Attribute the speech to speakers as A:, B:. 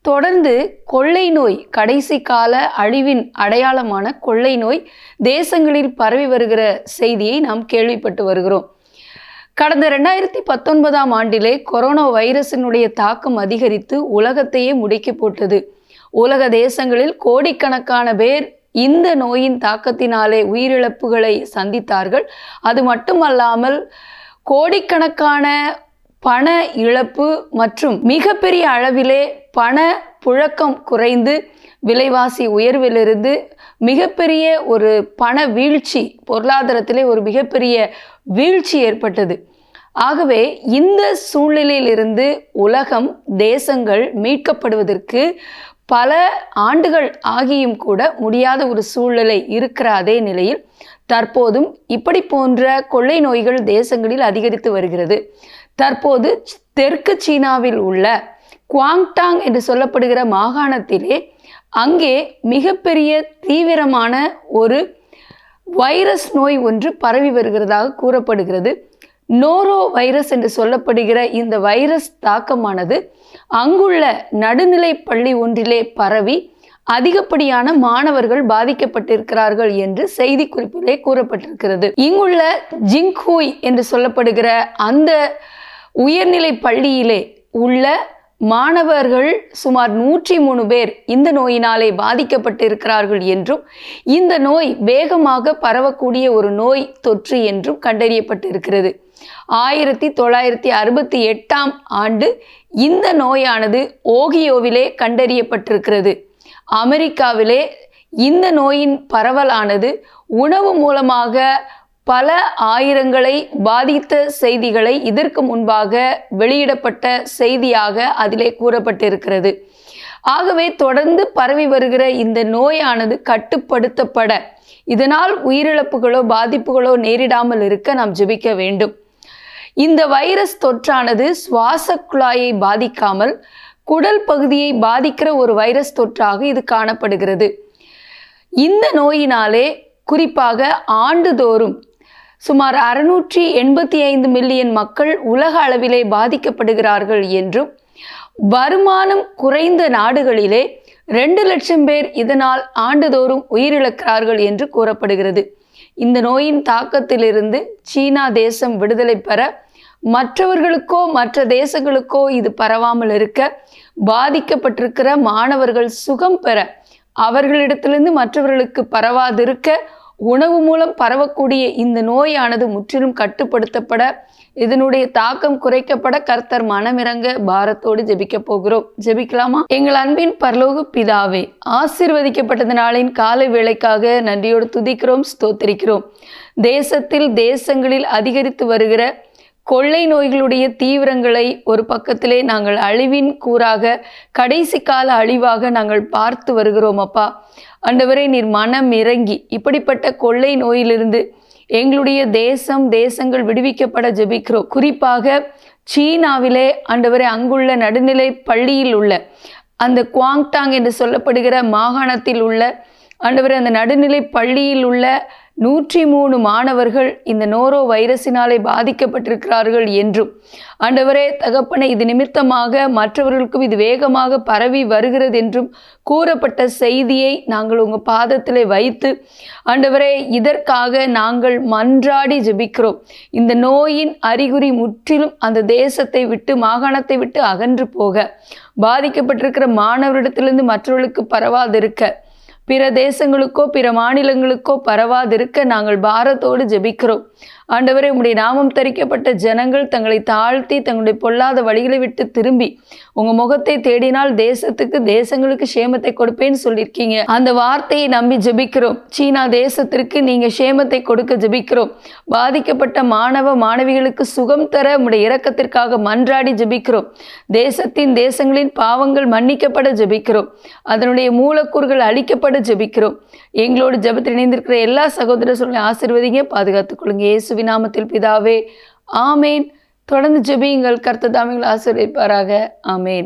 A: தொடர்ந்து கொள்ளை நோய் கடைசி கால அழிவின் அடையாளமான கொள்ளை நோய் தேசங்களில் பரவி வருகிற செய்தியை நாம் கேள்விப்பட்டு வருகிறோம். கடந்த ரெண்டாயிரத்தி பத்தொன்பதாம் ஆண்டிலே கொரோனா வைரஸினுடைய தாக்கம் அதிகரித்து உலகத்தையே முடுக்கி போட்டது. உலக தேசங்களில் கோடிக்கணக்கான பேர் இந்த நோயின் தாக்கத்தினாலே உயிரிழப்புகளை சந்தித்தார்கள். அது மட்டுமல்லாமல் கோடிக்கணக்கான பண இழப்பு மற்றும் மிகப்பெரிய அளவிலே பண புழக்கம் குறைந்து விலைவாசி உயர்விலிருந்து மிகப்பெரிய ஒரு பண வீழ்ச்சி பொருளாதாரத்திலே ஒரு மிகப்பெரிய வீழ்ச்சி ஏற்பட்டது. ஆகவே இந்த சூழ்நிலையிலிருந்து உலகம் தேசங்கள் மீட்கப்படுவதற்கு பல ஆண்டுகள் ஆகியும் கூட முடியாத ஒரு சூழ்நிலை இருக்கிற அதே நிலையில் தற்போதும் இப்படி போன்ற கொள்ளை நோய்கள் தேசங்களில் அதிகரித்து வருகிறது. தற்போது தெற்கு சீனாவில் உள்ள குவாங்டாங் என்று சொல்லப்படுகிற மாகாணத்திலே அங்கே மிகப்பெரிய தீவிரமான ஒரு வைரஸ் நோய் ஒன்று பரவி வருகிறதாக கூறப்படுகிறது. நோரோ வைரஸ் என்று சொல்லப்படுகிற இந்த வைரஸ் தாக்கமானது அங்குள்ள நடுநிலை பள்ளி ஒன்றிலே பரவி அதிகப்படியான மாணவர்கள் பாதிக்கப்பட்டிருக்கிறார்கள் என்று செய்தி குறிப்பிலே கூறப்பட்டிருக்கிறது. இங்குள்ள ஜிங்ஹூய் என்று சொல்லப்படுகிற அந்த உயர்நிலை பள்ளியிலே உள்ள மாணவர்கள் சுமார் நூற்றி மூணு பேர் இந்த நோயினாலே பாதிக்கப்பட்டிருக்கிறார்கள் என்றும் இந்த நோய் வேகமாக பரவக்கூடிய ஒரு நோய் தொற்று என்றும் கண்டறியப்பட்டிருக்கிறது. ஆயிரத்தி தொள்ளாயிரத்தி அறுபத்தி எட்டாம் ஆண்டு இந்த நோயானது ஓகியோவிலே கண்டறியப்பட்டிருக்கிறது. அமெரிக்காவிலே இந்த நோயின் பரவலானது உணவு மூலமாக பல ஆயிரங்களை பாதித்த செய்திகளை இதற்கு முன்பாக வெளியிடப்பட்ட செய்தியாக அதிலே கூறப்பட்டிருக்கிறது. ஆகவே தொடர்ந்து பரவி வருகிற இந்த நோயானது கட்டுப்படுத்தப்பட இதனால் உயிரிழப்புகளோ பாதிப்புகளோ நேரிடாமல் இருக்க நாம் ஜெபிக்க வேண்டும். இந்த வைரஸ் தொற்றானது சுவாச குழாயை பாதிக்காமல் குடல் பகுதியை பாதிக்கிற ஒரு வைரஸ் தொற்றாக இது காணப்படுகிறது. இந்த நோயினாலே குறிப்பாக ஆண்டுதோறும் சுமார் அறுநூற்றி எண்பத்தி ஐந்து மில்லியன் மக்கள் உலக அளவிலே பாதிக்கப்படுகிறார்கள் என்றும் வருமானம் குறைந்த நாடுகளிலே ரெண்டு லட்சம் பேர் இதனால் ஆண்டுதோறும் உயிரிழக்கிறார்கள் என்று கூறப்படுகிறது. இந்த நோயின் தாக்கத்திலிருந்து சீனா தேசம் விடுதலை பெற மற்றவர்களுக்கோ மற்ற தேசங்களுக்கோ இது பரவாமல் இருக்க பாதிக்கப்பட்டிருக்கிற மாணவர்கள் சுகம் பெற அவர்களிடத்திலிருந்து மற்றவர்களுக்கு பரவாதிருக்க உணவு மூலம் பரவக்கூடிய இந்த நோயானது முற்றிலும் கட்டுப்படுத்தப்பட இதனுடைய தாக்கம் குறைக்கப்பட கர்த்தர் மனமிறங்க பாரத்தோடு ஜெபிக்க போகிறோம். ஜெபிக்கலாமா? எங்கள் அன்பின் பரலோக பிதாவே ஆசீர்வதிக்கப்பட்டது நாளின் காலை வேலைக்காக நன்றியோடு துதிக்கிறோம் ஸ்தோத்திரிக்கிறோம். தேசத்தில் தேசங்களில் அதிகரித்து வருகிற கொள்ளை நோய்களுடைய தீவிரங்களை ஒரு பக்கத்திலே நாங்கள் அழிவின் கூறாக கடைசி கால அழிவாக நாங்கள் பார்த்து வருகிறோம் அப்பா. அண்டவரை நீர் மனம் இறங்கி இப்படிப்பட்ட கொள்ளை நோயிலிருந்து எங்களுடைய தேசம் தேசங்கள் விடுவிக்கப்பட ஜெபிக்கிறோம். குறிப்பாக சீனாவிலே ஆண்டவரே அங்குள்ள நடுநிலை பள்ளியில் உள்ள அந்த குவாங்டாங் என்று சொல்லப்படுகிற மாகாணத்தில் உள்ள ஆண்டவரே அந்த நடுநிலை பள்ளியில் உள்ள நூற்றி மூணு மாணவர்கள் இந்த நோரோ வைரஸினாலே பாதிக்கப்பட்டிருக்கிறார்கள் என்றும். ஆண்டவரே தகப்பனை இது நிமித்தமாக மற்றவர்களுக்கும் இது வேகமாக பரவி வருகிறது என்றும் கூறப்பட்ட செய்தியை நாங்கள் உங்கள் பாதத்திலே வைத்து ஆண்டவரே இதற்காக நாங்கள் மன்றாடி ஜெபிக்கிறோம். இந்த நோயின் அறிகுறி முற்றிலும் அந்த தேசத்தை விட்டு மாகாணத்தை விட்டு அகன்று போக. பாதிக்கப்பட்டிருக்கிற மாணவரிடத்திலிருந்து மற்றவர்களுக்கு பரவாதிருக்க. பிற தேசங்களுக்கோ பிற மாநிலங்களுக்கோ பரவாதிருக்க நாங்கள் பாரத்தோடு ஜெபிக்கிறோம். ஆண்டவரே உங்களுடைய நாமம் தரிக்கப்பட்ட ஜனங்கள் தங்களை தாழ்த்தி தங்களுடைய பொல்லாத வழிகளை விட்டு திரும்பி உங்க முகத்தை தேடினால் தேசத்துக்கு தேசங்களுக்கு சேமத்தை கொடுப்பேன்னு சொல்லியிருக்கீங்க. அந்த வார்த்தையை நம்பி ஜெபிக்கிறோம். சீனா தேசத்திற்கு நீங்க சேமத்தை கொடுக்க ஜெபிக்கிறோம். பாதிக்கப்பட்ட மாணவ மாணவிகளுக்கு சுகம் தர உங்களுடைய இரக்கத்திற்காக மன்றாடி ஜெபிக்கிறோம். தேசத்தின் தேசங்களின் பாவங்கள் மன்னிக்கப்பட ஜெபிக்கிறோம். அதனுடைய மூலக்கூறுகள் அழிக்கப்பட கூட ஜெபிக்கிறோம். எங்களோடு ஜெபத்தில் இணைந்திருக்கிற எல்லா சகோதர சொல்லை ஆசீர்வதிங்க பாதுகாத்துக் இயேசுவி நாமத்தில் பிதாவே ஆமேன். தொடர்ந்து ஜெபியுங்கள். கர்த்ததாமிகள் ஆசிர்வதிப்பாராக. ஆமேன்.